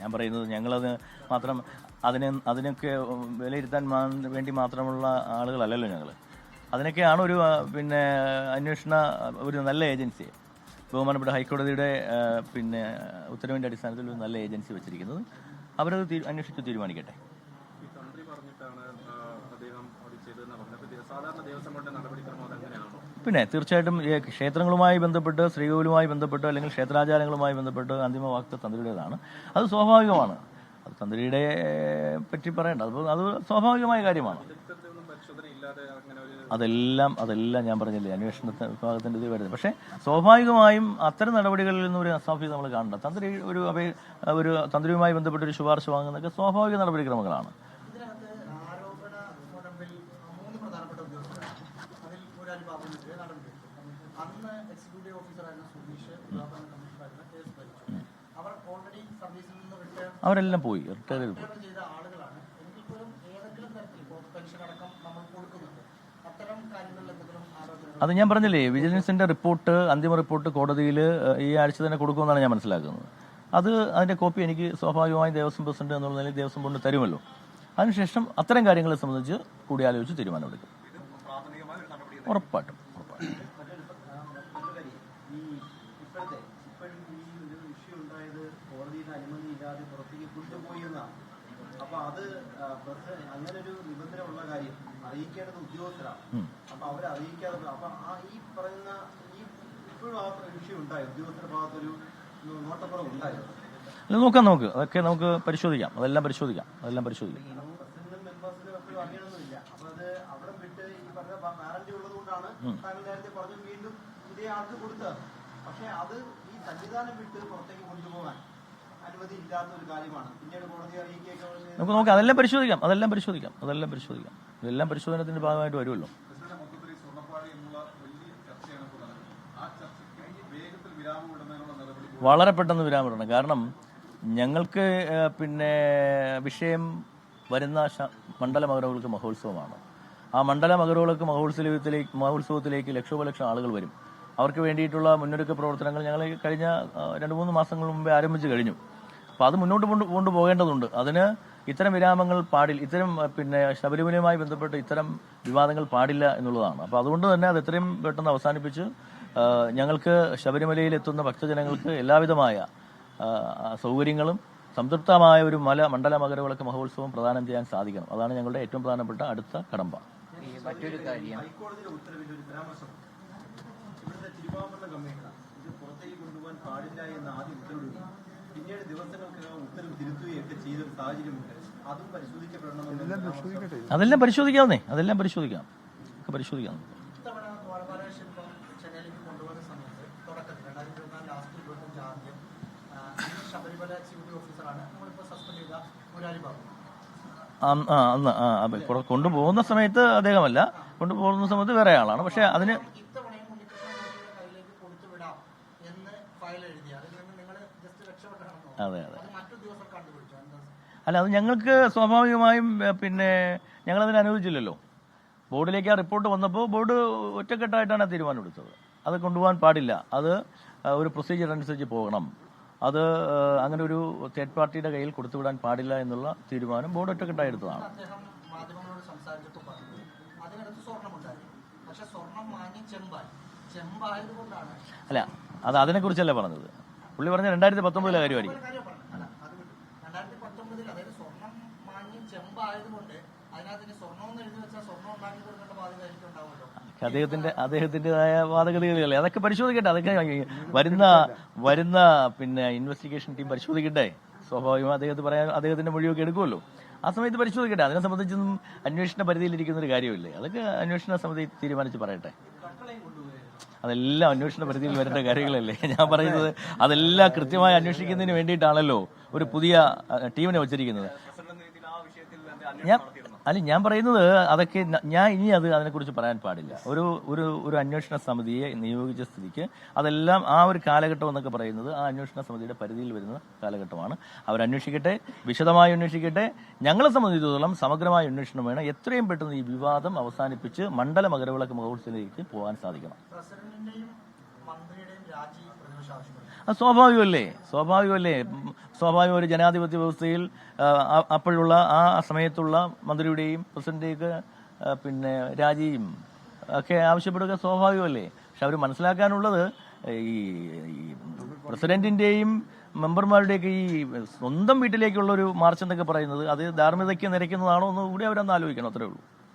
ഞാൻ പറയുന്നത് ഞങ്ങളത് മാത്രം അതിനെ അതിനൊക്കെ വിലയിരുത്താൻ വേണ്ടി മാത്രമുള്ള ആളുകളല്ലല്ലോ ഞങ്ങൾ അതിനൊക്കെയാണ് ഒരു പിന്നെ അന്വേഷണ ഒരു നല്ല ഏജൻസി. ബഹുമാനപ്പെട്ട ഹൈക്കോടതിയുടെ പിന്നെ ഉത്തരവിന്റെ അടിസ്ഥാനത്തിൽ ഒരു നല്ല ഏജൻസി വെച്ചിരിക്കുന്നത്. അവരത് അന്വേഷിച്ച് തീരുമാനിക്കട്ടെ ഈ തന്ത്രി പറഞ്ഞിട്ടാണ് ആ, അദ്ദേഹം അത് ചെയ്തതെന്ന് പറഞ്ഞത് അപ്പൊ സാധാരണ ദേവസ്വം ബോർഡിന്റെ നടപടിക്രമം അതങ്ങനെയാണോ പിന്നെ തീർച്ചയായിട്ടും ഈ ക്ഷേത്രങ്ങളുമായി ബന്ധപ്പെട്ട് ശ്രീകോവിലുമായി ബന്ധപ്പെട്ട് അല്ലെങ്കിൽ ക്ഷേത്രാചാരങ്ങളുമായി ബന്ധപ്പെട്ട് അന്തിമ വാക്ത തന്ത്രിയുടേതാണ്. അത് സ്വാഭാവികമാണ്. അത് തന്ത്രിയുടെ പറ്റി പറയേണ്ട. അത് അത് സ്വാഭാവികമായ കാര്യമാണ്. അതെല്ലാം അതെല്ലാം ഞാൻ പറഞ്ഞില്ലേ അന്വേഷണ വിഭാഗത്തിന്റെ ഇത് വരുന്നത്. പക്ഷേ സ്വാഭാവികമായും അത്തരം നടപടികളിൽ നിന്നും ഒരു അസാഫ്യത നമ്മൾ കാണണ്ട തന്ത്രി ഒരു അപേ ഒരു തന്ത്രിയുമായി ബന്ധപ്പെട്ട് ഒരു ശുപാർശ വാങ്ങുന്നതൊക്കെ സ്വാഭാവിക നടപടിക്രമങ്ങളാണ്. അതിൽ പറഞ്ഞിട്ട് നടപടി അന്ന് എക്സിക്യൂട്ടീവ് ഓഫീസറായിരുന്ന സുധീഷ് ഉദ്യോഗസ്ഥ കമ്മീഷണറായിരുന്ന കെ എസ് ഭരിച്ചു. അവർ ഓൾറെഡി സർവീസിൽ നിന്ന് റിട്ടയർ അവരെല്ലാം പോയി റിട്ടയർ ചെയ്ത്. ആളുകളാണ്. ഏതെങ്കിലും തരത്തിൽ പെൻഷൻ അടക്കം നമ്മൾ കൊടുക്കുന്നുണ്ട്. അത് ഞാൻ പറഞ്ഞില്ലേ വിജിലൻസിന്റെ റിപ്പോർട്ട് അന്തിമ റിപ്പോർട്ട് കോടതിയിൽ ഈ ആഴ്ച തന്നെ കൊടുക്കുമെന്നാണ് ഞാൻ മനസ്സിലാക്കുന്നത്. അത് അതിന്റെ കോപ്പി എനിക്ക് സ്വാഭാവികമായും ദേവസ്വം പ്രസിഡന്റ് എന്നുള്ള നിലയിൽ ദേവസ്വം ബോർഡിന് തരുമല്ലോ. അതിനുശേഷം അത്തരം കാര്യങ്ങളെ സംബന്ധിച്ച് കൂടിയാലോചിച്ച് തീരുമാനമെടുക്കും. ഉറപ്പായിട്ടും അല്ല നോക്കാം നമുക്ക്. അതൊക്കെ നമുക്ക് പരിശോധിക്കാം. അതെല്ലാം പരിശോധിക്കാം. അതെല്ലാം പരിശോധിക്കാം. കൊണ്ടാണ് താങ്കൾ നേരത്തെ പറഞ്ഞു വീണ്ടും ഇതേ ആൾക്ക് കൊടുത്തത് പക്ഷെ അത് ഈ സംവിധാനം വിട്ട് പുറത്തേക്ക് കൊണ്ടുപോകാൻ നമുക്ക് നോക്കാം. അതെല്ലാം പരിശോധിക്കാം. അതെല്ലാം പരിശോധിക്കാം. അതെല്ലാം പരിശോധിക്കാം. ഇതെല്ലാം പരിശോധനത്തിന്റെ ഭാഗമായിട്ട് വരുമല്ലോ. പ്രസിഡന്റ് മൊത്തത്തിൽ ഈ എന്നുള്ള വലിയ ചർച്ചയാണ് നടക്കുന്നത്. ആ ചർച്ചയ്ക്ക് വേഗത്തിൽ വിരാമം ഇടുന്നതിനുള്ള നടപടി വളരെ പെട്ടെന്ന് വിരാമിടണം കാരണം ഞങ്ങൾക്ക് പിന്നെ വിഷയം വരുന്ന മണ്ഡല മകരവിളക്ക് മഹോത്സവമാണ്. ആ മണ്ഡല മകരവിളക്ക് മഹോത്സവത്തിലേക്ക് മഹോത്സവത്തിലേക്ക് ലക്ഷോപലക്ഷം ആളുകൾ വരും. അവർക്ക് വേണ്ടിയിട്ടുള്ള മുന്നൊരുക്ക പ്രവർത്തനങ്ങൾ ഞങ്ങൾ കഴിഞ്ഞ രണ്ട് മൂന്ന് മാസങ്ങൾ മുമ്പേ ആരംഭിച്ചു കഴിഞ്ഞു. അപ്പോൾ അത് മുന്നോട്ട് കൊണ്ട് കൊണ്ടുപോകേണ്ടതുണ്ട് അതിന് ഇത്തരം വിരാമങ്ങൾ പാടില്ല ഇത്തരം പിന്നെ ശബരിമലയുമായി ബന്ധപ്പെട്ട് ഇത്തരം വിവാദങ്ങൾ പാടില്ല എന്നുള്ളതാണ്. അപ്പോൾ അതുകൊണ്ട് തന്നെ അത് എത്രയും പെട്ടെന്ന് അവസാനിപ്പിച്ച് ഞങ്ങൾക്ക് ശബരിമലയിൽ എത്തുന്ന ഭക്തജനങ്ങൾക്ക് എല്ലാവിധമായ സൗകര്യങ്ങളും സംതൃപ്തമായ ഒരു മല മണ്ഡല മകരവിളക്ക് മഹോത്സവം പ്രദാനം ചെയ്യാൻ സാധിക്കണം. അതാണ് ഞങ്ങളുടെ ഏറ്റവും പ്രധാനപ്പെട്ട അടുത്ത കടമ്പ. മറ്റൊരു കാര്യം. ഹൈക്കോടതിയുടെ ഉത്തരവിൽ ഒരു ഇവിടുത്തെ കമ്മീഷണർ ഇത് പുറത്തേക്ക് കൊണ്ടുപോകാൻ പാടില്ല എന്ന് ആദ്യം ഉത്തരവിടുകയും പിന്നീട് ദിവസങ്ങൾക്കകം ഉത്തരവ് തിരുത്തുകയൊക്കെ ചെയ്ത ഒരു സാഹചര്യമുണ്ട്. അതും പരിശോധിക്കപ്പെടണമെന്ന് അതെല്ലാം പരിശോധിക്കാവുന്നേ? അതെല്ലാം പരിശോധിക്കാം. ഒക്കെ പരിശോധിക്കാം ശബരിമല എക്സിക്യൂട്ടീവ് ഓഫീസറാണ്. നമ്മളിപ്പോൾ സസ്പെൻഡ് ചെയ്ത മുരാരി ബാബു അന്ന് ആ കൊണ്ടുപോകുന്ന സമയത്ത് അദ്ദേഹമല്ല. കൊണ്ടുപോകുന്ന സമയത്ത് വേറെ ആളാണ്. പക്ഷെ അതിന് അതെ അതെ. അല്ല അത് ഞങ്ങൾക്ക് സ്വാഭാവികമായും പിന്നെ ഞങ്ങളതിന് അനുവദിച്ചില്ലല്ലോ. ബോർഡിലേക്ക് ആ റിപ്പോർട്ട് വന്നപ്പോൾ ബോർഡ് ഒറ്റക്കെട്ടായിട്ടാണ് തീരുമാനം എടുത്തത്. അത് കൊണ്ടുപോകാൻ പാടില്ല. അത് ഒരു പ്രൊസീജിയർ അനുസരിച്ച് പോകണം. അത് അങ്ങനെ ഒരു തേർഡ് പാർട്ടിയുടെ കയ്യിൽ കൊടുത്തുവിടാൻ പാടില്ല എന്നുള്ള തീരുമാനം ബോർഡ് ഒറ്റക്കെട്ടായി എടുത്തതാണ് അല്ല അത് അതിനെക്കുറിച്ചല്ല പറഞ്ഞത്? പുള്ളി പറഞ്ഞ രണ്ടായിരത്തി പത്തൊമ്പതിലെ കാര്യമായിരിക്കും അദ്ദേഹത്തിന്റെ അദ്ദേഹത്തിന്റെതായ വാദഗതികളല്ലേ? അതൊക്കെ പരിശോധിക്കട്ടെ അതൊക്കെ വരുന്ന വരുന്ന പിന്നെ ഇൻവെസ്റ്റിഗേഷൻ ടീം പരിശോധിക്കട്ടെ. സ്വാഭാവികമായും അദ്ദേഹത്തെ പറയാൻ അദ്ദേഹത്തിന്റെ മൊഴിയൊക്കെ എടുക്കുമല്ലോ. ആ സമയത്ത് പരിശോധിക്കട്ടെ. അതിനെ സംബന്ധിച്ചൊന്നും അന്വേഷണ പരിധിയിലിരിക്കുന്ന ഒരു കാര്യമില്ലേ? അതൊക്കെ അന്വേഷണ സമിതി തീരുമാനിച്ച് പറയട്ടെ. അതെല്ലാം അന്വേഷണ പരിധിയിൽ വരേണ്ട കാര്യങ്ങളല്ലേ? ഞാൻ പറയുന്നത് അതെല്ലാം കൃത്യമായി അന്വേഷിക്കുന്നതിന് വേണ്ടിയിട്ടാണല്ലോ ഒരു പുതിയ ടീമിനെ വച്ചിരിക്കുന്നത്. ഞാൻ അല്ല ഞാൻ പറയുന്നത് അതൊക്കെ ഞാൻ ഇനി അത് അതിനെക്കുറിച്ച് പറയാൻ പാടില്ല. ഒരു ഒരു ഒരു അന്വേഷണ സമിതിയെ നിയോഗിച്ച സ്ഥിതിക്ക് അതെല്ലാം ആ ഒരു കാലഘട്ടം എന്നൊക്കെ പറയുന്നത് ആ അന്വേഷണ സമിതിയുടെ പരിധിയിൽ വരുന്ന കാലഘട്ടമാണ്. അവർ അന്വേഷിക്കട്ടെ വിശദമായി അന്വേഷിക്കട്ടെ. ഞങ്ങളെ സംബന്ധിച്ചിടത്തോളം സമഗ്രമായ അന്വേഷണം വേണം. എത്രയും പെട്ടെന്ന് ഈ വിവാദം അവസാനിപ്പിച്ച് മണ്ഡല മകരവിളക്ക് മഹോത്സവത്തിലേക്ക് പോകാൻ സാധിക്കണം. സ്വാഭാവികമല്ലേ? സ്വാഭാവികമല്ലേ? സ്വാഭാവിക ഒരു ജനാധിപത്യ വ്യവസ്ഥയിൽ അപ്പോഴുള്ള ആ സമയത്തുള്ള മന്ത്രിയുടെയും പ്രസിഡന്റേക്ക് പിന്നെ രാജിയും ഒക്കെ ആവശ്യപ്പെടുക സ്വാഭാവികമല്ലേ? പക്ഷെ അവർ മനസ്സിലാക്കാനുള്ളത് ഈ പ്രസിഡന്റിന്റെയും മെമ്പർമാരുടെയൊക്കെ ഈ സ്വന്തം വീട്ടിലേക്കുള്ള ഒരു മാർച്ച് എന്നൊക്കെ പറയുന്നത് അത് ധാർമ്മികതയ്ക്ക് നിരക്കുന്നതാണോ എന്ന് കൂടി അവരന്ന് ആലോചിക്കണം അത്രേ ഉള്ളൂ.